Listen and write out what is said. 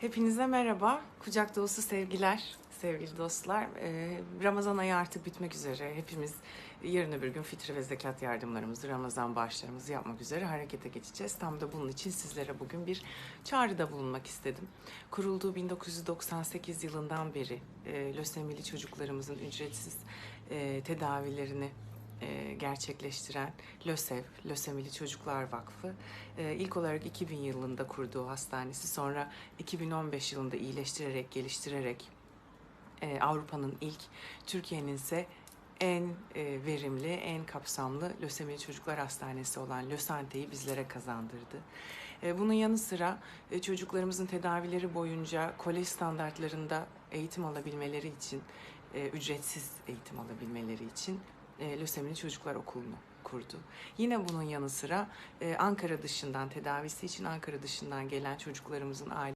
Hepinize merhaba. Kucak dolusu sevgiler, sevgili dostlar. Ee, Ramazan ayı artık bitmek üzere. Hepimiz yarın öbür gün fitre ve zekat yardımlarımızı, Ramazan bağışlarımızı yapmak üzere harekete geçeceğiz. Tam da bunun için sizlere bugün bir çağrıda bulunmak istedim. Kurulduğu 1998 yılından beri e, lösemili çocuklarımızın ücretsiz e, tedavilerini e, gerçekleştiren LÖSEV, Lösemili Çocuklar Vakfı, e, ilk olarak 2000 yılında kurduğu hastanesi, sonra 2015 yılında iyileştirerek, geliştirerek e, Avrupa'nın ilk, Türkiye'nin ise en verimli, en kapsamlı lösemili çocuklar hastanesi olan Lösante'yi bizlere kazandırdı. Bunun yanı sıra çocuklarımızın tedavileri boyunca kolej standartlarında eğitim alabilmeleri için, ücretsiz eğitim alabilmeleri için e, Lösemili Çocuklar Okulu'nu kurdu. Yine bunun yanı sıra e, Ankara dışından tedavisi için Ankara dışından gelen çocuklarımızın aile